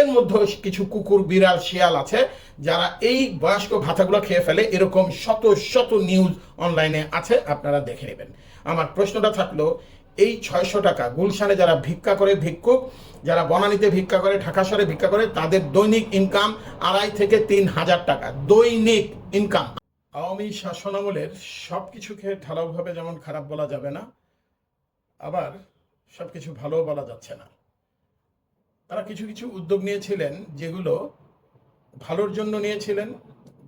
এর মধ্যে কিছু কুকুর, বিড়াল, শিয়াল আছে, যারা এই বয়স্ক ভাতাগুলো খেয়ে ফেলে। এরকম শত শত নিউজ অনলাইনে আছে, আপনারা দেখে নেবেন। আমার প্রশ্নটা থাকল, এই ছয়শো টাকা গুলশানে যারা ভিক্ষা করে ভিক্ষুক, যারা বনানীতে ভিক্ষা করে, ঢাকা শহরে ভিক্ষা করে, তাদের দৈনিক ইনকাম আড়াই থেকে তিন হাজার টাকা। দৈনিক ইনকাম আওয়ামী শাসনামলের সব কিছুকে ঢালাওভাবে যেমন খারাপ বলা যাবে না, আবার সব কিছু ভালোও বলা যাচ্ছে না। তারা কিছু কিছু উদ্যোগ নিয়েছিলেন যেগুলো ভালোর জন্য নিয়েছিলেন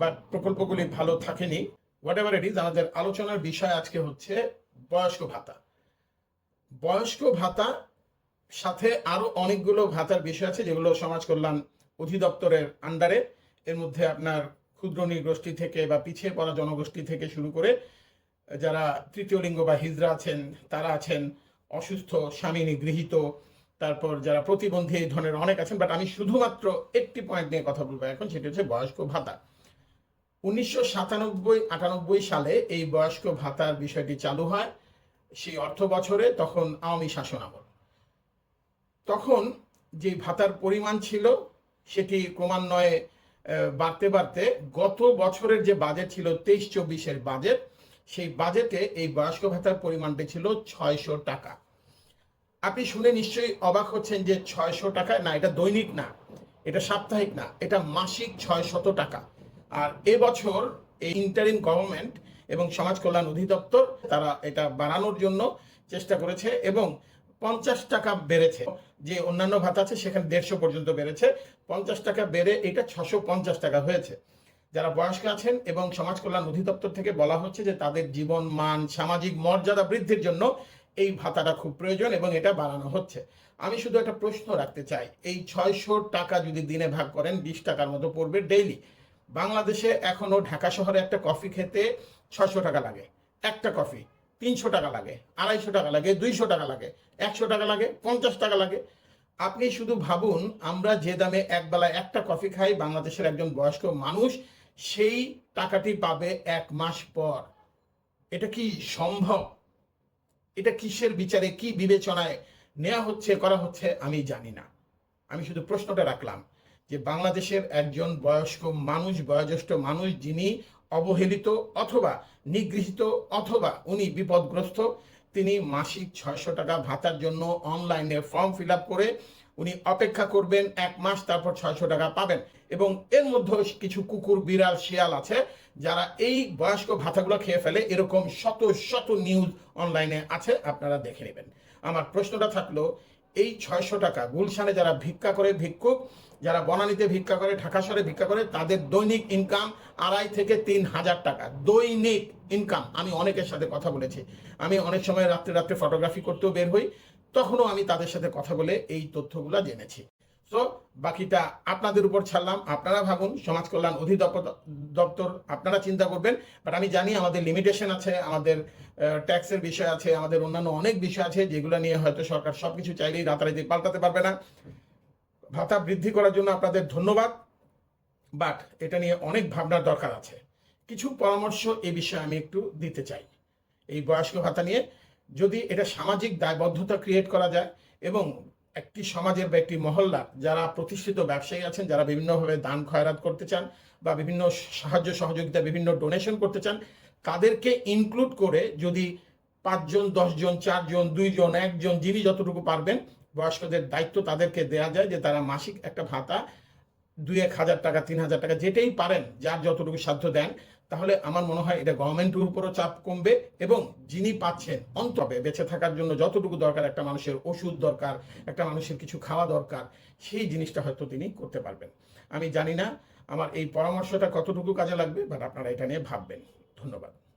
বাট প্রকল্পগুলি ভালো থাকেনি। হোয়াট এভার ইট ইজ আমাদের আলোচনার বিষয় আজকে হচ্ছে বয়স্ক ভাতা। বয়স্ক ভাতা সাথে আরও অনেকগুলো ভাতার বিষয় আছে যেগুলো সমাজ কল্যাণ অধিদপ্তরের আন্ডারে এর মধ্যে আপনার ক্ষুদ্র নৃগোষ্ঠী থেকে বা পিছিয়ে পড়া জনগোষ্ঠী থেকে শুরু করে যারা তৃতীয় লিঙ্গ বা হিজড়া আছেন, তারা আছেন, অসুস্থ, স্বামী নিগৃহীত তারপর যারা প্রতিবন্ধী এই ধরনের অনেক আছেন বাট আমি শুধুমাত্র একটি পয়েন্ট নিয়ে কথা বলব এখন, সেটি হচ্ছে বয়স্ক ভাতা। উনিশশো সাতানব্বই, আটানব্বই সালে এই বয়স্ক ভাতার বিষয়টি চালু হয়, সেই অর্থ বছরে তখন আওয়ামী শাসন আমল। তখন যে ভাতার পরিমাণ ছিল, সেটি ক্রমান্বয়ে বাড়তে বাড়তে গত বছরের যে বাজেট ছিল তেইশ চব্বিশের বাজেট সেই বাজেটে এই বয়স্ক ভাতার পরিমাণটি ছিল ছয়শো টাকা। আপনি শুনে নিশ্চয়ই অবাক হচ্ছেন যে ছয়শো টাকা, না, এটা দৈনিক না, এটা সাপ্তাহিক না, এটা মাসিক ছয় শত টাকা। আর এবছর এই ইন্টারিম গভর্নমেন্ট এবং সমাজ কল্যাণ অধিদপ্তর, তারা এটা বাড়ানোর জন্য চেষ্টা করেছে এবং পঞ্চাশ টাকা বেড়েছে। যে অন্যান্য ভাতা আছে, সেখানে দেড়শো পর্যন্ত বেড়েছে। পঞ্চাশ টাকা বেড়ে এটা ছশো পঞ্চাশ টাকা হয়েছে। যারা বয়স্ক আছেন এবং সমাজ কল্যাণ অধিদপ্তর থেকে বলা হচ্ছে যে তাদের জীবন মান, সামাজিক মর্যাদা বৃদ্ধির জন্য এই ভাতাটা খুব প্রয়োজন এবং এটা বাড়ানো হচ্ছে। আমি শুধু একটা প্রশ্ন রাখতে চাই, এই ছয়শো টাকা যদি দিনে ভাগ করেন, বিশ টাকার মতো পড়বে ডেইলি বাংলাদেশে এখনও ঢাকা শহরে একটা কফি খেতে ছয়শো টাকা লাগে, একটা কফি তিনশো টাকা লাগে, আড়াইশো টাকা লাগে, দুইশো টাকা লাগে, একশো টাকা লাগে, পঞ্চাশ টাকা লাগে। আপনি শুধু ভাবুন, আমরা যে দামে একবেলা একটা কফি খাই, বাংলাদেশের একজন বয়স্ক মানুষ, সেই টাকাটি পাবে এক মাস পর। এটা কি সম্ভব? এটা কিসের বিচারে, কি বিবেচনায় নেওয়া হচ্ছে, করা হচ্ছে, আমি জানি না। আমি শুধু প্রশ্নটা রাখলাম যে বাংলাদেশের একজন বয়স্ক মানুষ, বয়োজ্যেষ্ঠ মানুষ যিনি অবহেলিত অথবা নিগৃহীত অথবা উনি বিপদগ্রস্ত, তিনি মাসিক ছয়শো টাকা ভাতার জন্য অনলাইনে ফর্ম ফিল করে উনি অপেক্ষা করবেন এক মাস, তারপর ছয়শো টাকা পাবেন। এবং এর মধ্যে কিছু কুকুর, বিড়াল, শিয়াল আছে, যারা এই বয়স্ক ভাতাগুলো খেয়ে ফেলে। এরকম শত শত নিউজ অনলাইনে আছে, আপনারা দেখে নেবেন। আমার প্রশ্নটা থাকল, এই ছয়শো টাকা গুলশানে যারা ভিক্ষা করে ভিক্ষুক, যারা বনানীতে ভিক্ষা করে, ঢাকা শহরে ভিক্ষা করে, তাদের দৈনিক ইনকাম আড়াই থেকে তিন হাজার টাকা। দৈনিক ইনকাম আমি অনেকের সাথে কথা বলেছি। আমি অনেক সময় রাত্রে রাত্রে ফটোগ্রাফি করতেও বের হই। তখনও আমি তাদের সাথে কথা বলে এই তথ্যগুলো জেনেছি। সো বাকিটা আপনাদের উপর ছাড়লাম, আপনারা ভাবুন, সমাজ কল্যাণ অধিদপ্তর, দপ্তর, আপনারা চিন্তা করবেন বাট আমি জানি আমাদের লিমিটেশন আছে, আমাদের ট্যাক্সের বিষয় আছে, আমাদের অন্যান্য অনেক বিষয় আছে, যেগুলো নিয়ে হয়তো সরকার সব কিছু চাইলেই রাতারাতি পাল্টাতে পারবে না। ভাতা বৃদ্ধি করার জন্য আপনাদের ধন্যবাদ বাট এটা নিয়ে অনেক ভাবনার দরকার আছে। কিছু পরামর্শ এ বিষয়ে আমি একটু দিতে চাই। এই বয়স্ক ভাতা নিয়ে যদি এটা সামাজিক দায়বদ্ধতা ক্রিয়েট করা যায় এবং একটি সমাজের বা একটি মহল্লা যারা প্রতিষ্ঠিত ব্যবসায়ী আছেন, যারা বিভিন্নভাবে দান খয়রাত করতে চান বা বিভিন্ন সাহায্য সহযোগিতা, বিভিন্ন ডোনেশন করতে চান, তাদেরকে ইনক্লুড করে যদি পাঁচজন, দশজন, চারজন, দুইজন, একজন, যিনি যতটুকু পারবেন, বয়স্কদের দায়িত্ব তাদেরকে দেয়া যায় যে তারা মাসিক একটা ভাতা দুই এক হাজার টাকা, তিন হাজার টাকা যেটাই পারেন, যার যতটুকু সাধ্য দেন তাহলে আমার মনে হয় এটা গভর্নমেন্টের উপরও চাপ কমবে এবং যিনি পাচ্ছেন অন্তবে বেঁচে থাকার জন্য যতটুকু দরকার, একটা মানুষের ওষুধ দরকার, একটা মানুষের কিছু খাওয়া দরকার, সেই জিনিসটা হয়তো তিনি করতে পারবেন। আমি জানি না আমার এই পরামর্শটা কতটুকু কাজে লাগবে বাট আপনারা এটা নিয়ে ভাববেন। ধন্যবাদ।